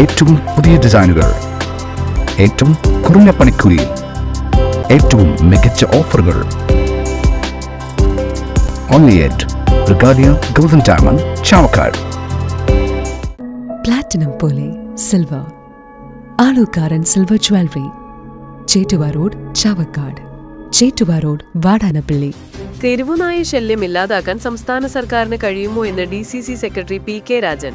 ഏറ്റവും പുതിയ ഡിസൈനുകൾ. ഏറ്റവും കുറഞ്ഞ പണിക്കൂലിയിൽ ഏറ്റവും മികച്ച ഓഫറുകൾ. Only at Regalia golden diamond Chavakkad platinum പോലെ silver Aalookkaran silver jewellery Chettuva road Chavakkad Chettuva road Vadanappally തെരുവുനായ ശല്യം ഇല്ലാതാക്കാൻ സംസ്ഥാന സർക്കാരിന് കഴിയുമോ എന്ന് D C C secretary P K Rajan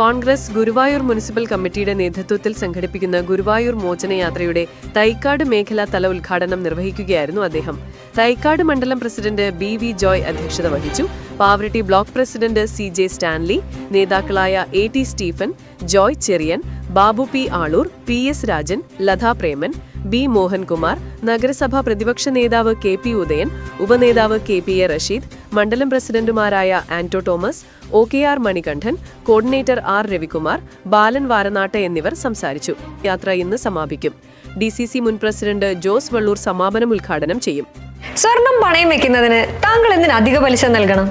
Congress Guruvayur municipal കമ്മിറ്റിയുടെ നേതൃത്വത്തിൽ സംഘടിപ്പിക്കുന്ന ഗുരുവായൂർ മോചനയാത്രയുടെ തൈക്കാട് മേഖലാ തല ഉദ്ഘാടനം നിർവഹിക്കുകയായിരുന്നു അദ്ദേഹം. തൈക്കാട് മണ്ഡലം പ്രസിഡന്റ് ബി വി ജോയ് അധ്യക്ഷത വഹിച്ചു. Pavaratty block president C J Stanley നേതാക്കളായ A T Stephen Joy Cherian Babu P Aloor P S Rajan Latha Preman B Mohankumar നഗരസഭാ പ്രതിപക്ഷ നേതാവ് കെ പി ഉദയൻ ഉപനേതാവ് കെ പി എ റഷീദ് മണ്ഡലം പ്രസിഡന്റുമാരായ Anto Thomas O K R Manikandan coordinator R Ravikumar Balan Varanattu എന്നിവർ സംസാരിച്ചു. യാത്ര ഇന്ന് സമാപിക്കും. ഡി സി സി മുൻ പ്രസിഡന്റ് ജോസ് വള്ളൂർ സമാപനം ഉദ്ഘാടനം ചെയ്യും. സ്വർണം പണയം വെക്കുന്നതിന് താങ്കൾ എന്തിന് അധിക പലിശ നൽകണം?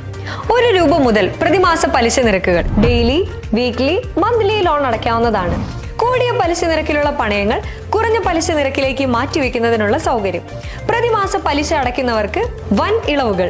ഒരു രൂപ മുതൽ പ്രതിമാസ പലിശ നിരക്കുകൾ ഡെയിലി വീക്ക്ലി മന്ത്ലി ലോൺ അടയ്ക്കാവുന്നതാണ്. കൂടിയ പലിശ നിരക്കിലുള്ള പണയങ്ങൾ കുറഞ്ഞ പലിശ നിരക്കിലേക്ക് മാറ്റിവെക്കുന്നതിനുള്ള സൗകര്യം. പ്രതിമാസ പലിശ അടയ്ക്കുന്നവർക്ക് വൻ ഇളവുകൾ